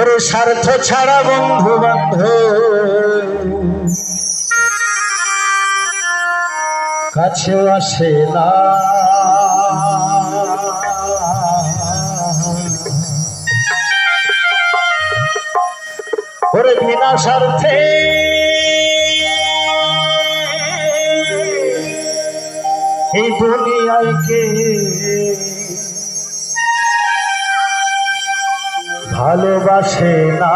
ওরে ছাড়া বন্ধু বান্ধব। কাছেও আসে না। ওরে বিনা স্বার্থে এই দুনিয়ায় কে ভালোবাসে না।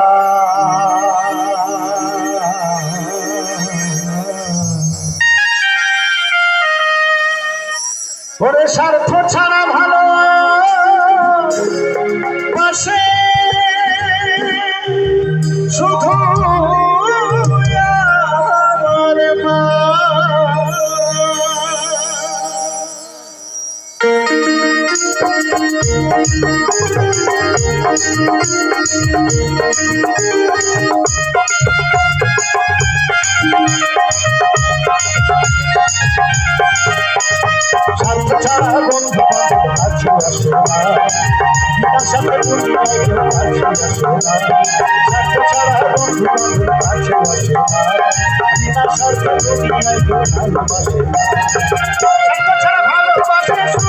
ওরে স্বার্থ ছাড়া ভালো স্বার্থ ছাড়া বন্ধু কাছে আসে না বিনা স্বার্থে দুনিয়ায় কেউ কাছে আসে না ছাড়া বন্ধু কাছে আসে না না স্বার্থ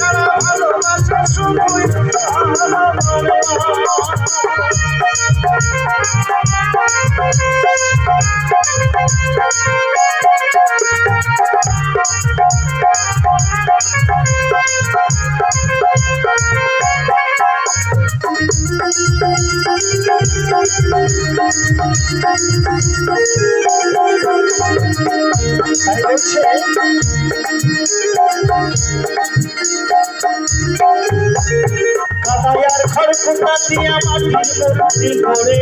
ছাড়া ভালোবাসে শুধুই আমার মা। তাই বলছে কাদায়ার ঘর দিয়া মাটির মূর্তি করে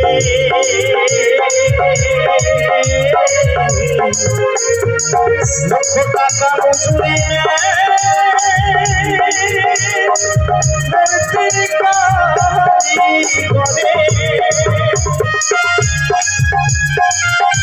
লক্ষ টাকা মজুরি মূর্তির কাজ করে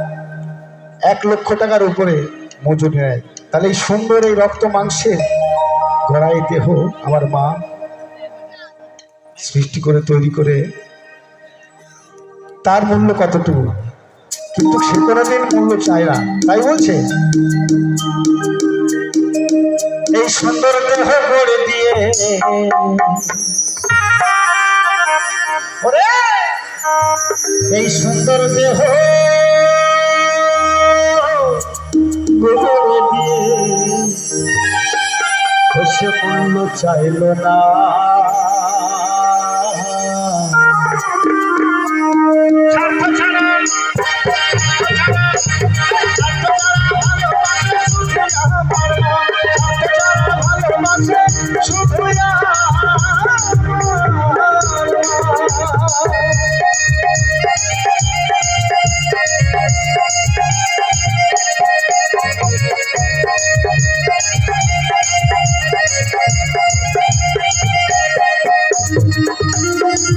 এক লক্ষ টাকার উপরে মজুরি নেয়। তাহলে এই সুন্দর এই রক্ত মাংসের গড়াই দেহ আমার মা সৃষ্টি করে, তৈরি করে, তার মূল্য কতটুকু? কিন্তু সে কোনোদিন মূল্য চায় না। তাই বলছে, এই সুন্দর দেহ গড়ে দিয়ে এই সুন্দর দেহ সে মূল্য চাইল না স্বার্থ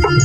পাঁচ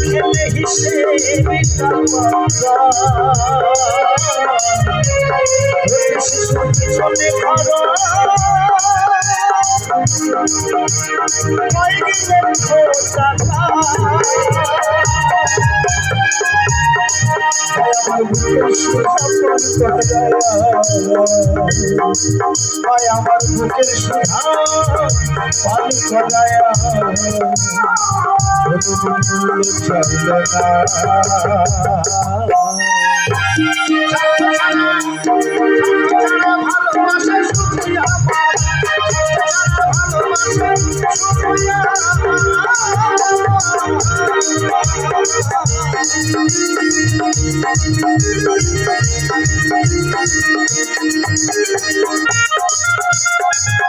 খেলে হিসেবে শিশুর পিছনে খাওয়া লক্ষ আমার বুকের আমার সুধা পানি করায়া ভালোবাসা সুখী আমার ভালোবাসা সুখী সাধকের Thank you.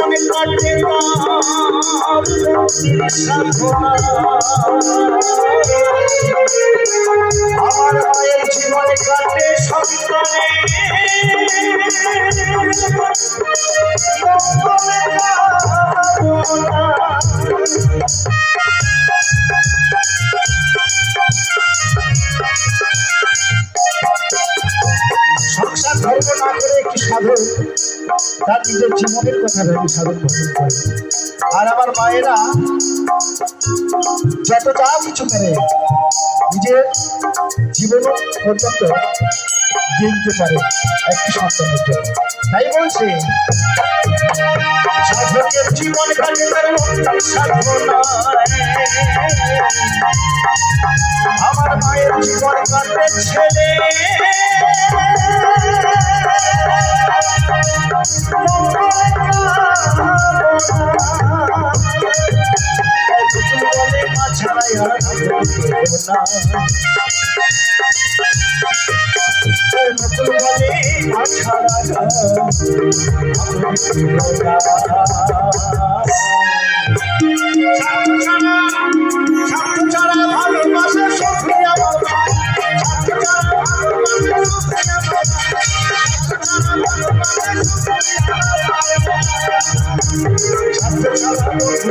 জীবনে কাটে আমার মায়ের জীবনে কাটে সন্তানে সংসার ধর্ম না করে একটি সাধক তার নিজের জীবনের কথা ভেবে সাধন ভজন করে আর আমার মায়েরা যত যা কিছু করে, নিজের জীবন পর্যন্ত দিয়ে দিতে পারে একটি সন্তানের জন্য। তাই বলছে জীবন আমার মায়ের জীবন কাটে ছেলে মা ছাড়া ছাড়া ভালোবাসা সত্যি আমার ছাড়া